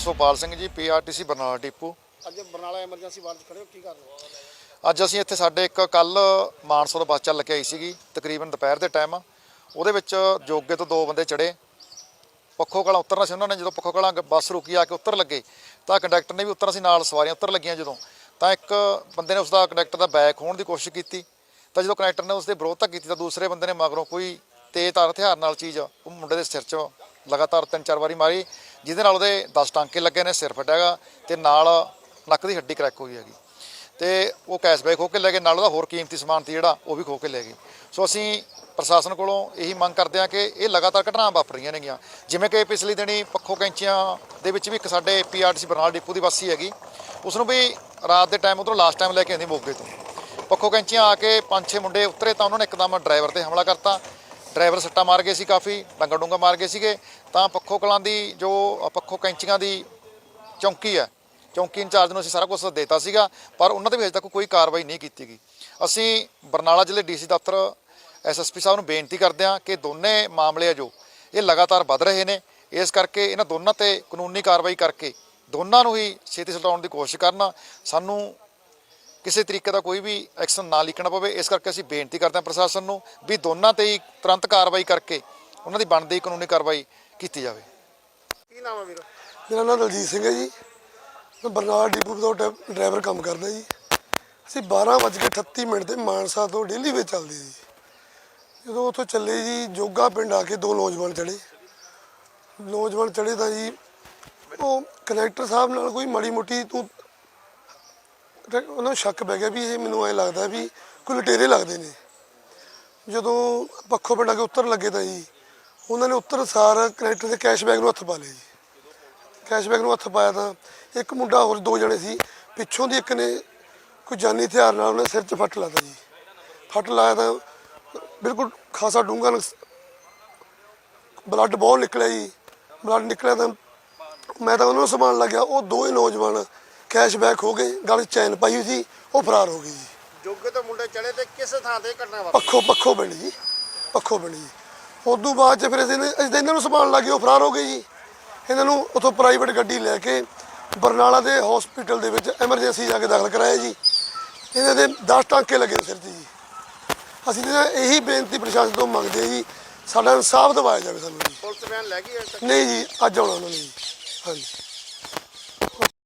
Sukhpal Singh ji PRTC Barnala depot ਅੱਜ Barnala emergency ward 'ਚ ਖੜੇ ਹੋ ਕੀ ਕਰ ਰਹੇ ਹੋ? ਅੱਜ ਅਸੀਂ ਇੱਥੇ ਸਾਡੇ ਇੱਕ ਕੱਲ ਮਾਨਸਾ ਤੋਂ ਬੱਸ ਚੱਲ ਕੇ ਆਈ ਸੀਗੀ ਤਕਰੀਬਨ ਦੁਪਹਿਰ ਦੇ ਟਾਈਮ ਉਹਦੇ ਵਿੱਚ ਜੋਗੇ ਤੋਂ ਦੋ ਬੰਦੇ ਚੜੇ ਪੱਖੋ ਕਲਾਂ ਉਤਰਨਾ ਸੀ ਉਹਨਾਂ ਨੇ ਜਦੋਂ ਪੱਖੋ ਕਲਾਂ ਬੱਸ ਰੁਕੀ ਆ ਕੇ ਉਤਰ ਲੱਗੇ ਤਾਂ ਕੰਡਕਟਰ ਨੇ ਵੀ ਉਤਰਨਾ ਸੀ ਨਾਲ ਸਵਾਰੀਆਂ ਉਤਰ ਲੱਗੀਆਂ ਜਦੋਂ। ਤਾਂ ਇੱਕ ਬੰਦੇ ਨੇ ਉਸਦਾ ਕੰਡਕਟਰ ਦਾ ਬੈਕ ਖੋਣ ਦੀ ਕੋਸ਼ਿਸ਼ ਕੀਤੀ। ਤਾਂ ਜਦੋਂ ਕੰਡਕਟਰ ਨੇ ਉਸਦੇ ਵਿਰੋਧਤਾ ਕੀਤੀ ਤਾਂ ਦੂਸਰੇ ਬੰਦੇ ਨੇ ਮਗਰੋਂ ਕੋਈ ਤੇਜ਼ ਤਾਰ ਹਥਿਆਰ ਨਾਲ ਚੀਜ਼ ਉਹ ਮੁੰਡੇ ਦੇ ਸਿਰ 'ਚ ਲਗਾਤਾਰ ਤਿੰਨ ਚਾਰ ਵਾਰੀ ਮਾਰੀ, ਜਿਹਦੇ ਨਾਲ ਉਹਦੇ 10 ਟਾਂਕੇ ਲੱਗੇ ਨੇ, ਸਿਰ ਫਟਿਆਗਾ ਤੇ ਨਾਲ ਨੱਕ ਦੀ ਹੱਡੀ ਕਰੈਕ ਹੋਈ ਹੈਗੀ। ਤੇ ਉਹ ਕੈਸ਼ਬੈਕ ਖੋ ਕੇ ਲੈ ਗਏ, ਨਾਲ ਉਹਦਾ ਹੋਰ ਕੀਮਤੀ ਸਮਾਨ ਸੀ ਜਿਹੜਾ, ਉਹ ਵੀ ਖੋ ਕੇ ਲੈ ਗਏ। ਸੋ ਅਸੀਂ ਪ੍ਰਸ਼ਾਸਨ ਕੋਲੋਂ ਇਹੀ ਮੰਗ ਕਰਦੇ ਹਾਂ ਕਿ ਇਹ ਲਗਾਤਾਰ ਘਟਨਾਵਾਂ ਵਾਪਰ ਰਹੀਆਂ ਨੇਗੀਆਂ। ਜਿਵੇਂ ਕਿ ਪਿਛਲੀ ਦਿਨੀ ਪੱਖੋ ਕੈਂਚੀਆਂ ਦੇ ਵਿੱਚ ਵੀ ਇੱਕ ਸਾਡੇ ਪੀਆਰਟੀਸੀ ਬਰਨਾਲ ਡਿਪੂ ਦੀ ਬੱਸੀ ਹੈਗੀ ਉਸ ਨੂੰ ਵੀ ਰਾਤ ਦੇ ਟਾਈਮ ਉਧਰੋਂ ਲਾਸਟ ਟਾਈਮ ਲੈ ਕੇ ਆਉਂਦੀ ਮੋਗੇ ਤੋਂ। ਪੱਖੋ ਕੈਂਚੀਆਂ ਆ ਕੇ ਪੰਜ ਛੇ ਮੁੰਡੇ ਉਤਰੇ ਤਾਂ ਉਹਨਾਂ ਨੇ ਇੱਕਦਮ ਡਰਾਈਵਰ ਤੇ ਹਮਲਾ ਕਰਤਾ। ਡਰਾਈਵਰ ਸੱਟਾ ਮਾਰ ਗਏ ਸੀ ਕਾਫੀ ਡੰਗਾ ਡੁੰਗਾ ਮਾਰ ਗਏ ਸੀਗੇ। ਤਾਂ ਪੱਖੋ ਕਲਾਂ ਦੀ ਜੋ ਪੱਖੋ ਕੈਂਚੀਆਂ ਦੀ ਚੌਂਕੀ ਹੈ, ਚੌਂਕੀ ਇੰਚਾਰਜ ਨੂੰ ਅਸੀਂ ਸਾਰਾ ਕੁਝ ਦੇਤਾ ਸੀਗਾ, ਪਰ ਉਹਨਾਂ ਤੇ ਵੀ ਅਜੇ ਤੱਕ ਕੋਈ ਕਾਰਵਾਈ ਨਹੀਂ ਕੀਤੀ ਗਈ। ਅਸੀਂ ਬਰਨਾਲਾ ਜ਼ਿਲ੍ਹੇ ਡੀਸੀ ਦਫ਼ਤਰ ਐਸਐਸਪੀ ਸਾਹਿਬ ਨੂੰ ਬੇਨਤੀ ਕਰਦੇ ਹਾਂ ਕਿ ਦੋਨੇ ਮਾਮਲੇ ਆ ਜੋ, ਇਹ ਲਗਾਤਾਰ ਵੱਧ ਰਹੇ ਨੇ। ਇਸ ਕਰਕੇ ਇਹਨਾਂ ਦੋਨਾਂ ਤੇ ਕਾਨੂੰਨੀ ਕਾਰਵਾਈ ਕਰਕੇ ਦੋਨਾਂ ਨੂੰ ਹੀ ਛੇਤੀ ਸਟਾਉਣ ਦੀ ਕੋਸ਼ਿਸ਼ ਕਰਨਾ। ਸਾਨੂੰ ਕਿਸੇ ਤਰੀਕੇ ਦਾ ਕੋਈ ਵੀ ਐਕਸ਼ਨ ਨਾ ਲਿਖਣਾ ਪਵੇ ਇਸ ਕਰਕੇ ਅਸੀਂ ਬੇਨਤੀ ਕਰਦੇ ਹਾਂ ਪ੍ਰਸ਼ਾਸਨ ਨੂੰ ਵੀ ਦੋਨਾਂ ਤੇ ਹੀ ਤੁਰੰਤ ਕਾਰਵਾਈ ਕਰਕੇ ਉਹਨਾਂ ਦੀ ਬਣਦੀ ਕਾਨੂੰਨੀ ਕਾਰਵਾਈ ਕੀਤੀ ਜਾਵੇ। ਕੀ ਨਾਮ ਹੈ ਵੀਰ? ਮੇਰਾ ਨਾਮ ਦਲਜੀਤ ਸਿੰਘ ਹੈ ਜੀ। ਮੈਂ ਬਰਨਾਲਾ ਡਿਪੂ ਤੋਂ ਡਰਾ- ਡਰਾਈਵਰ ਕੰਮ ਕਰਦਾ ਜੀ। ਅਸੀਂ 12:38 ਮਿੰਟ ਤੇ ਮਾਨਸਾ ਤੋਂ ਡੇਲੀ ਵਿੱਚ ਚੱਲਦੇ ਜੀ। ਜਦੋਂ ਉੱਥੋਂ ਚੱਲੇ ਜੀ ਜੋਗਾ ਪਿੰਡ ਆ ਕੇ ਦੋ ਨੌਜਵਾਨ ਚੜੇ ਨੌਜਵਾਨ ਚੜੇ ਤਾਂ ਜੀ ਉਹ ਕਨੈਕਟਰ ਸਾਹਿਬ ਨਾਲ ਕੋਈ ਮਾੜੀ ਮੋਟੀ ਤੂੰ ਤੇ ਉਹਨਾਂ ਨੂੰ ਸ਼ੱਕ ਪੈ ਗਿਆ ਵੀ ਇਹ ਮੈਨੂੰ ਐ ਲੱਗਦਾ ਵੀ ਕੋਈ ਲਟੇਰੇ ਲੱਗਦੇ ਨੇ। ਜਦੋਂ ਪੱਖੋਂ ਪਿੰਡ ਆ ਕੇ ਉੱਤਰ ਲੱਗੇ ਤਾਂ ਜੀ, ਉਹਨਾਂ ਨੇ ਉੱਤਰ ਸਾਰ ਕਨੈਕਟਰ ਦੇ ਕੈਸ਼ ਬੈਗ ਨੂੰ ਹੱਥ ਪਾ ਲਿਆ ਜੀ। ਕੈਸ਼ ਕੈਸ਼ਬੈਕ ਨੂੰ ਹੱਥ ਪਾਇਆ ਤਾਂ ਇੱਕ ਮੁੰਡਾ ਹੋਰ ਦੋ ਜਣੇ ਸੀ, ਪਿੱਛੋਂ ਦੀ ਇੱਕ ਨੇ ਕੋਈ ਜਾਨੀ ਹਥਿਆਰ ਨਾਲ ਉਹਨੇ ਸਿਰ 'ਚ ਫੱਟ ਲਾਤਾ ਜੀ। ਫੱਟ ਲਾਇਆ ਤਾਂ ਬਿਲਕੁਲ ਖਾਸਾ ਡੂੰਘਾ ਬਲੱਡ ਬਹੁਤ ਨਿਕਲਿਆ ਜੀ। ਬਲੱਡ ਨਿਕਲਿਆ ਤਾਂ ਮੈਂ ਤਾਂ ਉਹਨਾਂ ਨੂੰ ਸੰਭਾਲਣ ਲੱਗਿਆ। ਉਹ ਦੋਵੇਂ ਨੌਜਵਾਨ ਕੈਸ਼ਬੈਕ ਹੋ ਗਏ ਗਲ ਚੈਨ ਪਾਈ ਹੋਈ ਸੀ ਉਹ ਫਰਾਰ ਹੋ ਗਏ ਜੀ। ਜੋਗੇ ਤੋਂ ਮੁੰਡੇ ਚੜੇ ਤੇ ਕਿਸ ਥਾਂ ਤੇ ਘਟਨਾ ਵਾਪਰੀ? ਪੱਖੋ ਪੱਖੋ ਪਿੰਡ ਜੀ ਪੱਖੋ ਪਿੰਡ ਜੀ। ਉਦੋਂ ਬਾਅਦ ਚ ਫਿਰ ਅਸੀਂ ਅਸੀਂ ਤਾਂ ਇਹਨਾਂ ਨੂੰ ਸੰਭਾਲਣ ਲੱਗੇ ਉਹ ਫਰਾਰ ਹੋ ਗਏ ਜੀ। ਇਹਨਾਂ ਨੂੰ ਉਥੋਂ ਪ੍ਰਾਈਵੇਟ ਗੱਡੀ ਲੈ ਕੇ ਬਰਨਾਲਾ ਦੇ ਹਸਪੀਟਲ ਦੇ ਵਿੱਚ ਐਮਰਜੈਂਸੀ ਜਾ ਕੇ ਦਾਖਲ ਕਰਾਇਆ ਜੀ। ਇਹਨਾਂ ਦੇ 10 ਟਾਂਕੇ ਲੱਗੇ ਸਿਰ 'ਚ ਜੀ। ਅਸੀਂ ਤਾਂ ਇਹੀ ਬੇਨਤੀ ਪ੍ਰਸ਼ਾਸਨ ਤੋਂ ਮੰਗਦੇ ਜੀ ਸਾਡਾ ਇਨਸਾਫ ਦਿਵਾਇਆ ਜਾਵੇ ਸਾਨੂੰ ਜੀ। ਪੁਲਿਸ ਬਿਆਨ ਲੈ ਗਈ ਹੈ? ਨਹੀਂ ਜੀ ਅੱਜ ਆਉਣਾ ਉਹਨਾਂ ਨੇ ਜੀ। ਹਾਂਜੀ।